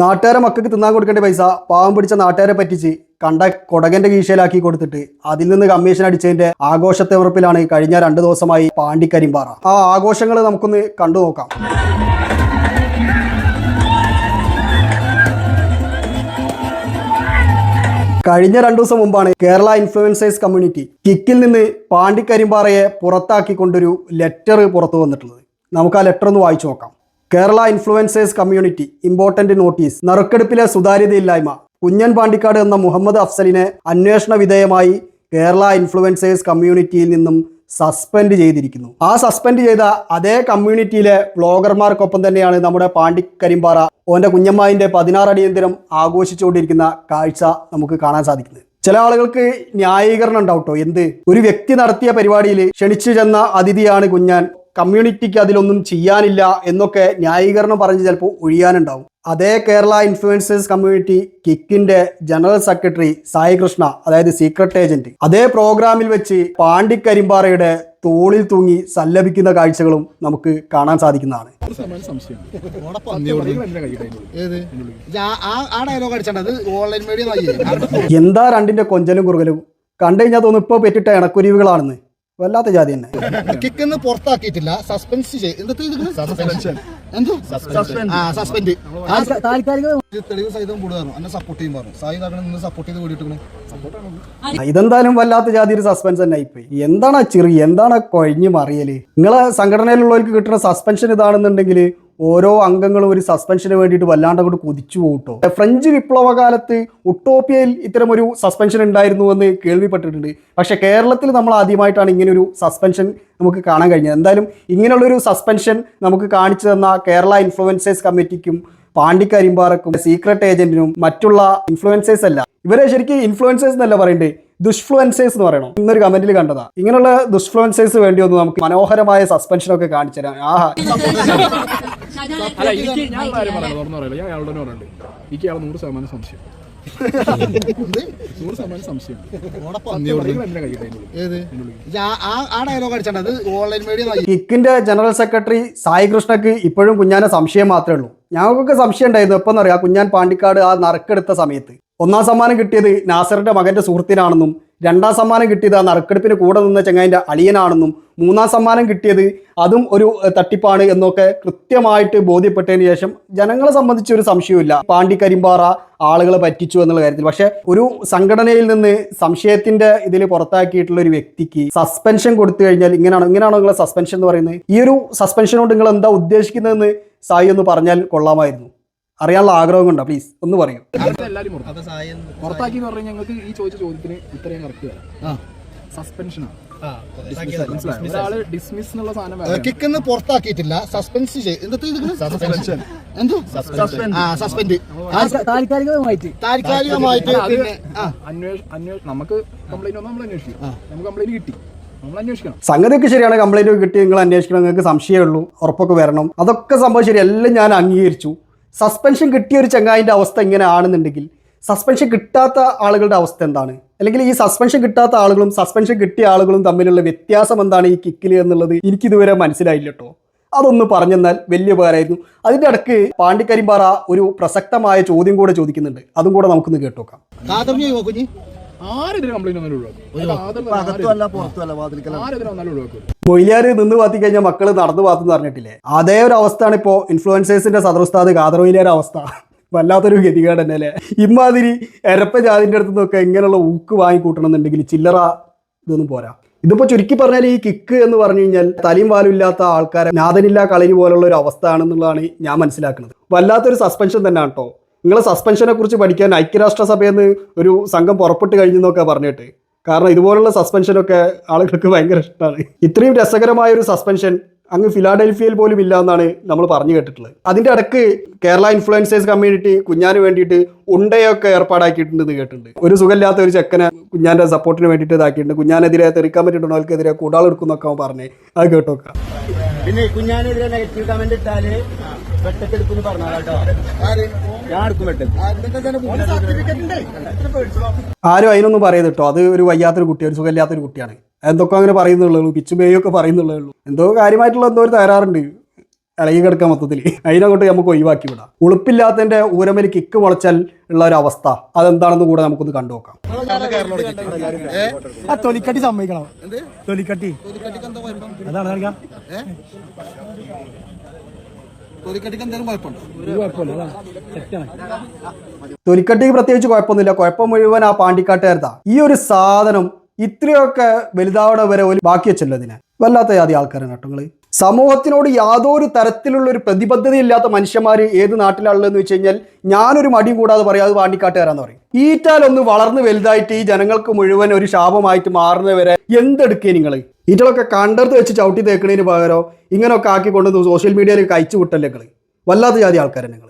നാട്ടുകാരെ മക്കൾക്ക് തിന്നാൻ കൊടുക്കേണ്ട പൈസ പാവം പിടിച്ച നാട്ടുകാരെ പറ്റിച്ച് കണ്ട കൊടകന്റെ കീശയിലാക്കി കൊടുത്തിട്ട് അതിൽ നിന്ന് കമ്മീഷൻ അടിച്ചതിന്റെ ആഘോഷത്തെ ഉറപ്പിലാണ് കഴിഞ്ഞ രണ്ടു ദിവസമായി പാണ്ടിക്കരിമ്പാറ. ആ ആഘോഷങ്ങൾ നമുക്കൊന്ന് കണ്ടു നോക്കാം. കഴിഞ്ഞ രണ്ടു ദിവസം മുമ്പാണ് കേരള ഇൻഫ്ലുവൻസേഴ്സ് കമ്മ്യൂണിറ്റി കിക്കിൽ നിന്ന് പാണ്ടിക്കരിമ്പാറയെ പുറത്താക്കിക്കൊണ്ടൊരു ലെറ്റർ പുറത്തു വന്നിട്ടുള്ളത്. നമുക്ക് ആ ലെറ്റർ ഒന്ന് വായിച്ചു നോക്കാം. Kerala influencers community important notice നറുക്കെടുപ്പിലെ സുതാര്യതയില്ലായ്മ. കുഞ്ഞൻ പാണ്ടിക്കാട് എന്ന മുഹമ്മദ് അഫ്സലിനെ അന്വേഷണ വിധേയമായി കേരള ഇൻഫ്ലുവൻസേഴ്സ് കമ്മ്യൂണിറ്റിയിൽ നിന്നും സസ്പെൻഡ് ചെയ്തിരിക്കുന്നു. ആ സസ്പെൻഡ് ചെയ്ത അതേ കമ്മ്യൂണിറ്റിയിലെ വ്ളോഗർമാർക്കൊപ്പം തന്നെയാണ് നമ്മുടെ പാണ്ടിക്കരിമ്പാറ. ഓന്റെ കുഞ്ഞമ്മായിന്റെ പതിനാറ് അടിയന്തരം ആഘോഷിച്ചുകൊണ്ടിരിക്കുന്ന കാഴ്ച നമുക്ക് കാണാൻ സാധിക്കുന്നത്. ചില ആളുകൾക്ക് ന്യായീകരണം ഉണ്ടാവും ട്ടോ എന്ത്? ഒരു വ്യക്തി നടത്തിയ പരിപാടിയിൽ ക്ഷണിച്ചു ചെന്ന അതിഥിയാണ് കുഞ്ഞാൻ. കമ്മ്യൂണിറ്റിക്ക് അതിലൊന്നും ചെയ്യാനില്ല എന്നൊക്കെ ന്യായീകരണം പറഞ്ഞ് ചിലപ്പോൾ ഒഴിയാനുണ്ടാവും. അതേ കേരള ഇൻഫ്ലുവൻസേഴ്സ് കമ്മ്യൂണിറ്റി കിക്കിന്റെ ജനറൽ സെക്രട്ടറി സായി കൃഷ്ണ അതായത് സീക്രട്ട് ഏജന്റ് അതേ പ്രോഗ്രാമിൽ വെച്ച് പാണ്ടിക്കരിമ്പാറയുടെ തോളിൽ തൂങ്ങി സല്ലപിക്കുന്ന കാഴ്ചകളും നമുക്ക് കാണാൻ സാധിക്കുന്നതാണ്. എന്താ രണ്ടിന്റെ കൊഞ്ചലും കുറുകലും? കണ്ടു കഴിഞ്ഞാൽ തോന്നുന്നു ഇപ്പോൾ പെറ്റിട്ട ഇണക്കുരുവികളാണെന്ന്. വല്ലാത്ത ജാതി തന്നെ കിക്കിന്ന് പുറത്താക്കിയിട്ടില്ല സസ്പെൻസ് എന്തോ ആ സസ്പെൻഡ് തെളിവ് സഹിതം കൂടുകയാണ് എന്നെ സപ്പോർട്ട് ചെയ്യും പറഞ്ഞു. സായി സപ്പോർട്ട് ചെയ്ത് ഇതെന്തായാലും വല്ലാത്ത ജാതി ഒരു സസ്പെൻസ് തന്നെ ആയിപ്പോയി. എന്താണ് ചെറിയ ചിറി? എന്താണ് ആ കൊഴിഞ്ഞു മറിയൽ? നിങ്ങളെ സംഘടനയിലുള്ളവർക്ക് കിട്ടുന്ന സസ്പെൻഷൻ ഇതാണെന്നുണ്ടെങ്കിൽ ഓരോ അംഗങ്ങളും ഒരു സസ്പെൻഷന് വേണ്ടിയിട്ട് വല്ലാണ്ട് അങ്ങോട്ട് കൊതിച്ചു പോകട്ടോ ഫ്രഞ്ച് വിപ്ലവകാലത്ത് ഒട്ടോപ്യയിൽ ഇത്തരമൊരു സസ്പെൻഷൻ ഉണ്ടായിരുന്നു എന്ന് കേൾവിപ്പെട്ടിട്ടുണ്ട്. പക്ഷേ കേരളത്തിൽ നമ്മൾ ആദ്യമായിട്ടാണ് ഇങ്ങനെ ഒരു സസ്പെൻഷൻ നമുക്ക് കാണാൻ കഴിഞ്ഞത്. എന്തായാലും ഇങ്ങനെയുള്ളൊരു സസ്പെൻഷൻ നമുക്ക് കാണിച്ചു തന്ന കേരള ഇൻഫ്ലുവൻസേഴ്സ് കമ്മിറ്റിക്കും പാണ്ടിക്കരിമ്പാറക്കും സീക്രട്ട് ഏജന്റിനും മറ്റുള്ള ഇൻഫ്ലുവൻസേഴ്സ് അല്ല. ഇവരെ ശരിക്കും ഇൻഫ്ലുവൻസേഴ്സ് എന്നല്ല പറയണ്ടേ ദുഷ്ഫ്ലുവൻസേഴ്സ് എന്ന് പറയണം. ഇന്നൊരു കമന്റിൽ കണ്ടതാ. ഇങ്ങനെയുള്ള ദുഷ്ഫ്ലുവൻസേഴ്സ് വേണ്ടി ഒന്ന് നമുക്ക് മനോഹരമായ സസ്പെൻഷനൊക്കെ കാണിച്ചു തരാം. ആഹാ. അല്ല എനിക്ക് ഞാൻ കാര്യം പറയാം. തുറന്നു പറയില്ല? ഞാൻ അയാളോട് പറഞ്ഞിട്ടുണ്ട്. എനിക്ക് അയാൾ നൂറ് ശതമാനം സംശയം. നൂറ് ശതമാനം സംശയം. കിക്കിന്റെ ജനറൽ സെക്രട്ടറി സായി കൃഷ്ണക്ക് ഇപ്പോഴും കുഞ്ഞാനെ സംശയം മാത്രമേ ഉള്ളൂ. ഞങ്ങൾക്കൊക്കെ സംശയം ഉണ്ടായിരുന്നു. എപ്പോന്നറിയാം? അറിയാം കുഞ്ഞാൻ പാണ്ടിക്കാട് ആ നറുക്കെടുത്ത സമയത്ത്. ഒന്നാം സമ്മാനം കിട്ടിയത് നാസറിന്റെ മകന്റെ സുഹൃത്തിനാണെന്നും രണ്ടാം സമ്മാനം കിട്ടിയത് ആ നറുക്കെടുപ്പിന് കൂടെ നിന്ന ചെങ്ങായിന്റെ അളിയനാണെന്നും മൂന്നാം സമ്മാനം കിട്ടിയത് അതും ഒരു തട്ടിപ്പാണ് എന്നൊക്കെ കൃത്യമായിട്ട് ബോധ്യപ്പെട്ടതിന് ശേഷം ജനങ്ങളെ സംബന്ധിച്ച് ഒരു സംശയമില്ല പാണ്ടിക്കരിമ്പാറ ആളുകളെ പറ്റിച്ചു എന്നുള്ള കാര്യത്തിൽ. പക്ഷേ ഒരു സംഘടനയിൽ നിന്ന് സംശയത്തിന്റെ ഇതിൽ പുറത്താക്കിയിട്ടുള്ള ഒരു വ്യക്തിക്ക് സസ്പെൻഷൻ കൊടുത്തു കഴിഞ്ഞാൽ ഇങ്ങനെയാണ് ഇങ്ങനെയാണോ നിങ്ങളെ സസ്പെൻഷൻ എന്ന് പറയുന്നത്? ഈ ഒരു സസ്പെൻഷൻ കൊണ്ട് നിങ്ങൾ എന്താ ഉദ്ദേശിക്കുന്നതെന്ന് സായി ഒന്ന് പറഞ്ഞാൽ കൊള്ളാമായിരുന്നു. അറിയാനുള്ള ആഗ്രഹം കൊണ്ടാ പ്ലീസ് ഒന്ന് പറയൂ. എല്ലാവരും പുറത്താക്കി എന്ന് പറഞ്ഞാൽ ഞങ്ങൾക്ക് ഈ ചോദിച്ച ചോദ്യത്തിന് ഉത്തരം കറക്റ്റ് തരാം. സസ്പെൻഷനാണ് കിക്കിന്ന് പുറത്താക്കിയിട്ടില്ല. സസ്പെൻസ് സസ്പെൻഷൻ എന്തോ ആ സസ്പെൻഡ് താൽക്കാലികമായിട്ട്. താൽക്കാലികമായിട്ട് നമുക്ക് കംപ്ലൈന്റ് നമ്മൾ അന്വേഷിക്കും. നമുക്ക് കംപ്ലൈന്റ് കിട്ടി. നമ്മൾ അന്വേഷിക്കണം. സംഗതിയൊക്കെ ശരിയാണ് കംപ്ലൈന്റ് കിട്ടി നിങ്ങൾ അന്വേഷിക്കണം നിങ്ങൾക്ക് സംശയമേ ഉള്ളൂ ഉറപ്പൊക്കെ വരണം. അതൊക്കെ സംഭവം ശരി എല്ലാം ഞാൻ അംഗീകരിച്ചു. സസ്പെൻഷൻ കിട്ടിയ ഒരു ചങ്ങായിന്റെ അവസ്ഥ ഇങ്ങനെ ആണെന്നുണ്ടെങ്കിൽ സസ്പെൻഷൻ കിട്ടാത്ത ആളുകളുടെ അവസ്ഥ എന്താണ്? അല്ലെങ്കിൽ ഈ സസ്പെൻഷൻ കിട്ടാത്ത ആളുകളും സസ്പെൻഷൻ കിട്ടിയ ആളുകളും തമ്മിലുള്ള വ്യത്യാസം എന്താണ് ഈ കിക്കിൽ എന്നുള്ളത് എനിക്കിതുവരെ മനസ്സിലായില്ല കേട്ടോ അതൊന്ന് പറഞ്ഞെന്നാൽ വലിയ ഉപകാരമായിരുന്നു. അതിന്റെ ഇടയ്ക്ക് പാണ്ടിക്കരിമ്പാറ ഒരു പ്രസക്തമായ ചോദ്യം കൂടെ ചോദിക്കുന്നുണ്ട്. അതും കൂടെ നമുക്കൊന്ന് കേട്ടോക്കാം. ആരെതിരെ കംപ്ലൈന്റ് വന്നാലും ഒഴിവാക്കും. ആരെതിരെ വന്നാലും ഒഴിവാക്കും. മൊയിലാര് നിന്ന് പാത്തി കഴിഞ്ഞാൽ മക്കൾ നടന്നു പാത്തെന്ന് പറഞ്ഞിട്ടില്ലേ? അതേ ഒരു അവസ്ഥയാണ് ഇപ്പോ ഇൻഫ്ലുവൻസേഴ്സിന്റെ സദർസ്ഥാത് കാതറോയിലാരെ അവസ്ഥ. വല്ലാത്തൊരു ഗതികേട് തന്നെ അല്ലേ? ഇമാതിരി എരപ്പ ജാതിന്റെ അടുത്ത് നിന്നൊക്കെ ഇങ്ങനെയുള്ള ഊക്ക് വാങ്ങിക്കൂട്ടണം എന്നുണ്ടെങ്കിൽ ചില്ലറ ഇതൊന്നും പോരാ. ഇതിപ്പോ ചുരുക്കി പറഞ്ഞാൽ ഈ കിക്ക് എന്ന് പറഞ്ഞു കഴിഞ്ഞാൽ തലയും വാലും ഇല്ലാത്ത ആൾക്കാരെ നാഥനില്ലാ കളരി പോലുള്ള ഒരു അവസ്ഥ ആണെന്നുള്ളതാണ് ഞാൻ മനസ്സിലാക്കുന്നത്. വല്ലാത്തൊരു സസ്പെൻഷൻ തന്നെയാണ് കേട്ടോ. നിങ്ങളെ സസ്പെൻഷനെ കുറിച്ച് പഠിക്കാൻ ഐക്യരാഷ്ട്രസഭയിൽ നിന്ന് ഒരു സംഘം പുറപ്പെട്ട് കഴിഞ്ഞു എന്നൊക്കെ പറഞ്ഞിട്ട്. കാരണം ഇതുപോലുള്ള സസ്പെൻഷനൊക്കെ ആളുകൾക്ക് ഭയങ്കര ഇഷ്ടമാണ് ഇത്രയും രസകരമായ ഒരു സസ്പെൻഷൻ അങ്ങ് ഫിലാഡൽഫിയയിൽ പോലും ഇല്ല എന്നാണ് നമ്മൾ പറഞ്ഞു കേട്ടിട്ടുള്ളത്. അതിന്റെ ഇടയ്ക്ക് കേരള ഇൻഫ്ലുവൻസേഴ്സ് കമ്മ്യൂണിറ്റി കുഞ്ഞാന് വേണ്ടിയിട്ട് ഉണ്ടയൊക്കെ ഏർപ്പാടാക്കിയിട്ടുണ്ടെന്ന് കേട്ടിട്ടുണ്ട്. ഒരു സുഖമില്ലാത്ത ഒരു ചെക്കനെ കുഞ്ഞാന്റെ സപ്പോർട്ടിന് വേണ്ടിയിട്ട് ഇതാക്കിയിട്ടുണ്ട്. കുഞ്ഞാനെതിരെ തെറിക്കാൻ പറ്റിയിട്ടുണ്ടോ? അവർക്കെതിരെ കൂടാളെടുക്കുന്നൊക്കെ അവൻ പറഞ്ഞേ. അത് കേട്ടോക്കാം. പിന്നെ കുഞ്ഞാനെതിരെ നെഗറ്റീവ് കമന്റ് ഇട്ടാൽ വെട്ടക്കെടുക്കുന്നു പറഞ്ഞാട്ടോ ഞാൻ എടുക്കും വെട്ടൽ ആരും അതിനൊന്നും പറയുന്നത് കേട്ടോ അത് ഒരു വയ്യാത്തൊരു കുട്ടി ഒരു സുഖമില്ലാത്തൊരു കുട്ടിയാണ്. എന്തൊക്കെ അങ്ങനെ പറയുന്നുള്ളൂ പിച്ചു പേയൊക്കെ പറയുന്നുള്ളേ എന്തോ കാര്യമായിട്ടുള്ള എന്തോ ഒരു തകരാറുണ്ട്. ഇളകി കിടക്കാൻ മൊത്തത്തിൽ അതിനങ്ങോട്ട് നമുക്ക് ഒഴിവാക്കി വിടാം. ഉളുപ്പില്ലാത്തതിന്റെ ഊരമേൽ കിക്ക് മുളച്ചാൽ ഉള്ള ഒരു അവസ്ഥ. അതെന്താണെന്ന് കൂടെ നമുക്കൊന്ന് കണ്ടു നോക്കാം. ആ തൊലിക്കട്ടി സമ്മതിക്കണം. തൊലിക്കട്ടി. അതാണ് തൊലിക്കട്ടിക്ക് എന്തെങ്കിലും കുഴപ്പമുണ്ടോ? പ്രത്യേകിച്ച് കുഴപ്പമൊന്നുമില്ല. കുഴപ്പം മുഴുവൻ ആ പാണ്ടിക്കാട്ടുകാരത്താ ഈ ഒരു സാധനം ഇത്രയൊക്കെ വലുതാവണ വരെ ഒരു ബാക്കി വെച്ചല്ലോ ഇതിനെ. വല്ലാത്ത ജാതി ആൾക്കാരാണ് കേട്ടോ നിങ്ങൾ സമൂഹത്തിനോട് യാതൊരു തരത്തിലുള്ള ഒരു പ്രതിബദ്ധതയില്ലാത്ത മനുഷ്യന്മാര് ഏത് നാട്ടിലാണുള്ളതെന്ന് വെച്ച് കഴിഞ്ഞാൽ ഞാനൊരു മടിയും കൂടാതെ പറയും അത് പാണ്ടിക്കാട്ടുകാരാന്ന് പറയും. ഈറ്റാലൊന്ന് വളർന്ന് വലുതായിട്ട് ഈ ജനങ്ങൾക്ക് മുഴുവൻ ഒരു ശാപമായിട്ട് മാറുന്നവരെ എന്തെടുക്കേ നിങ്ങൾ ഈറ്റലൊക്കെ കണ്ടെടുത്ത് വെച്ച് ചവിട്ടി തേക്കണതിന് പകരം ഇങ്ങനെയൊക്കെ ആക്കി സോഷ്യൽ മീഡിയയിൽ കഴിച്ചു വിട്ടല്ലേ നിങ്ങൾ വല്ലാത്ത ജാതി ആൾക്കാരാണ് നിങ്ങൾ